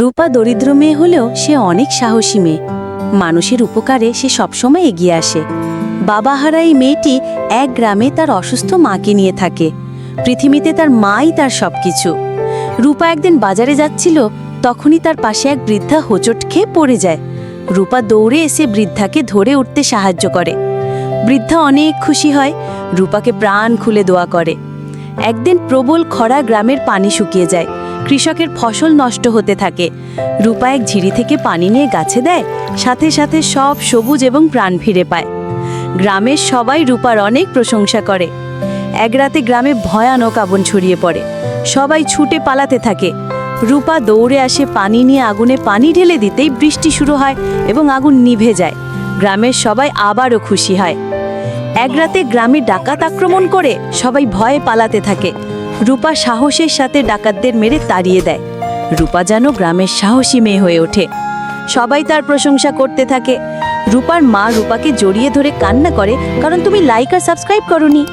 রূপা দরিদ্র মেয়ে হলেও সে অনেক সাহসী মেয়ে। মানুষের উপকারে সে সবসময় এগিয়ে আসে। বাবাহারা এই মেয়েটি এক গ্রামে তার অসুস্থ মাকে নিয়ে থাকে। পৃথিবীতে তার মাই তার সবকিছু। রূপা একদিন বাজারে যাচ্ছিল, তখনই তার পাশে এক বৃদ্ধা হোঁচট খেয়ে পড়ে যায়। রূপা দৌড়ে এসে বৃদ্ধাকে ধরে উঠতে সাহায্য করে। বৃদ্ধা অনেক খুশি হয়, রূপাকে প্রাণ খুলে দোয়া করে। একদিন প্রবল খরা গ্রামের পানি শুকিয়ে যায়। কৃষকের ফসল নষ্ট হতে থাকে। রূপা এক ঝিরি থেকে পানি নিয়ে গাছে দেয়, সাথে সাথে সব সবুজ এবং প্রাণ ফিরে পায়। গ্রামের সবাই রূপার অনেক প্রশংসা করে। এক রাতে গ্রামে ভয়ানক আগুন ছড়িয়ে পড়ে। সবাই ছুটে পালাতে থাকে। রূপা দৌড়ে আসে পানি নিয়ে আগুনে পানি ঢেলে দিতেই বৃষ্টি শুরু হয় এবং আগুন নিভে যায়। গ্রামের সবাই আবারও খুশি হয়। এক রাতে গ্রামে ডাকাত আক্রমণ করে সবাই ভয়ে পালাতে থাকে। রূপা সাহসের সাথে ডাকাতদের মেরে তাড়িয়ে দেয়। রূপা যেন গ্রামের সাহসী মেয়ে হয়ে ওঠে। সবাই তার প্রশংসা করতে থাকে। রূপার মা রূপাকে জড়িয়ে ধরে কান্না করে, কারণ তুমি লাইক আর সাবস্ক্রাইব করনি।